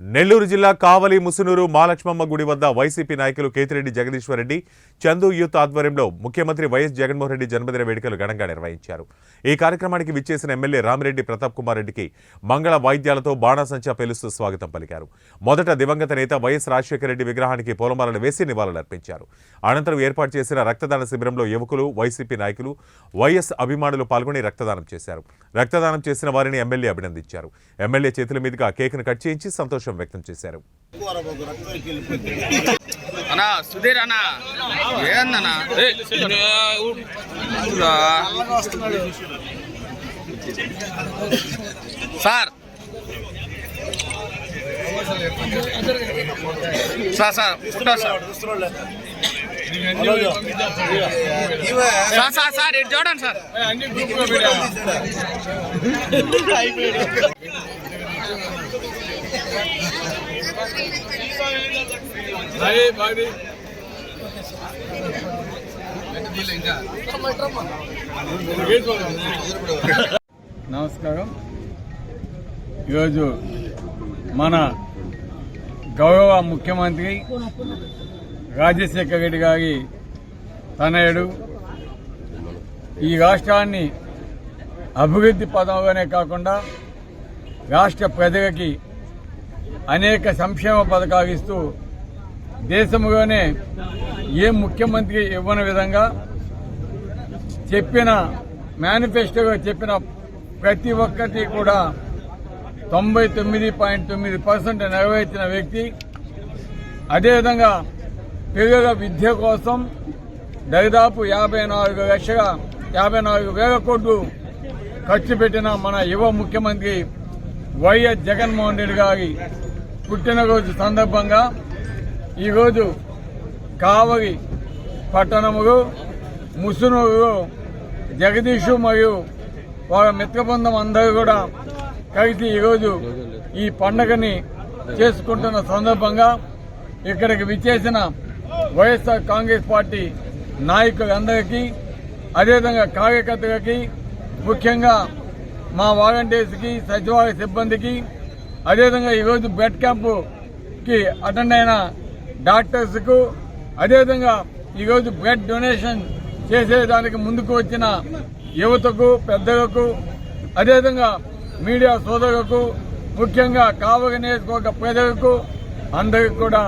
నెల్లూరు జిల్లా కావలి ముసునూరు మాలక్ష్మమ్మ గుడి వద్ద వైసీపీ నాయకులు కేతిరెడ్డి జగదీశ్వర్ రెడ్డి చందు యూత్ ఆధ్వర్యంలో ముఖ్యమంత్రి వైఎస్ జగన్మోహన్ రెడ్డి జన్మదిన వేడుకలు ఘనంగా నిర్వహించారు. ఈ కార్యక్రమానికి విచ్చేసిన ఎమ్మెల్యే రామిరెడ్డి ప్రతాప్ కుమార్ రెడ్డికి మంగళ వాయిద్యాలతో బాణాసంచా పేలుస్తూ స్వాగతం పలికారు. మొదట దివంగత నేత వైఎస్ రాజశేఖర రెడ్డి విగ్రహానికి పూలమాలలు వేసి నివాళులర్పించారు. అనంతరం ఏర్పాటు చేసిన రక్తదాన శిబిరంలో యువకులు వైసీపీ నాయకులు వైఎస్ అభిమానులు పాల్గొని రక్తదానం చేశారు. రక్తదానం చేసిన వారిని ఎమ్మెల్యే అభినందించారు. ఎమ్మెల్యే చేతుల మీదుగా కేక్ను కట్ చేయించి సంతోషం వ్యక్తం చేశారు. అన్నా సుధీర్ అన్నా ఏందన్నా. సార్. సార్ సార్ ఉంటా సార్. సార్ సార్ సార్ ఇటు చూడండి సార్. నమస్కారం. ఈరోజు మన గౌరవ ముఖ్యమంత్రి రాజశేఖర రెడ్డి గారి తనయుడు ఈ రాష్ట్రాన్ని అభివృద్ధి పదంలోనే కాకుండా రాష్ట్ర ప్రజలకి అనేక సంక్షేమ పథకాలు ఇస్తూ దేశంలోనే ఏ ముఖ్యమంత్రి ఇవ్వని విధంగా చెప్పిన మేనిఫెస్టోలో చెప్పిన ప్రతి ఒక్కటి కూడా తొంభై తొమ్మిది పాయింట్ తొమ్మిది పర్సెంట్ నెరవేర్చిన వ్యక్తి. అదేవిధంగా పిల్లల విద్య కోసం దాదాపు యాభై నాలుగు లక్షల యాభై నాలుగు వేల కోట్లు ఖర్చు పెట్టిన మన యువ ముఖ్యమంత్రి వైఎస్ జగన్మోహన్ రెడ్డి గారి పుట్టినరోజు సందర్భంగా ఈరోజు కావలి పట్టణములు ముసునూరు జగదీషు మరియు వారి మిత్రబృందం అందరూ కూడా కలిసి ఈరోజు ఈ పండగని చేసుకుంటున్న సందర్భంగా ఇక్కడికి విచ్చేసిన వైఎస్ఆర్ కాంగ్రెస్ పార్టీ నాయకులందరికీ అదేవిధంగా కార్యకర్తలకి ముఖ్యంగా మా వాలంటీర్స్కి సచివాలయ సిబ్బందికి అదేవిధంగా ఈరోజు బెడ్ క్యాంపుకి అటెండ్ అయిన డాక్టర్స్కు అదేవిధంగా ఈరోజు బ్లడ్ డొనేషన్ చేసేదానికి ముందుకు వచ్చిన యువతకు పెద్దలకు అదేవిధంగా మీడియా సోదరులకు ముఖ్యంగా కావగ నియోజకవర్గ ప్రజలకు అందరికి కూడా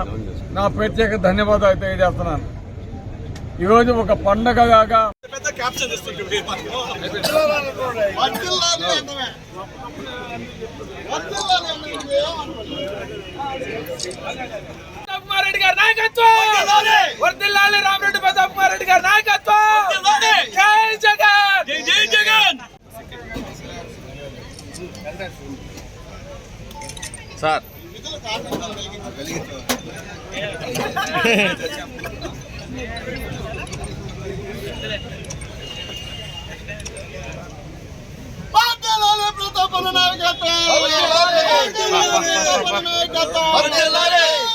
నా ప్రత్యేక ధన్యవాదాలు తెలియజేస్తున్నాను. ఈరోజు ఒక పండగలాగా రెడ్డి గారి నాయకత్వం! వర్దిల్లాలి రామరెడ్డి ప్రతాప్ కుమార్ రెడ్డి గారి నాయకత్వం! జై జగన్! జై జగన్! సార్. ప్రతాపన నాయకత్వం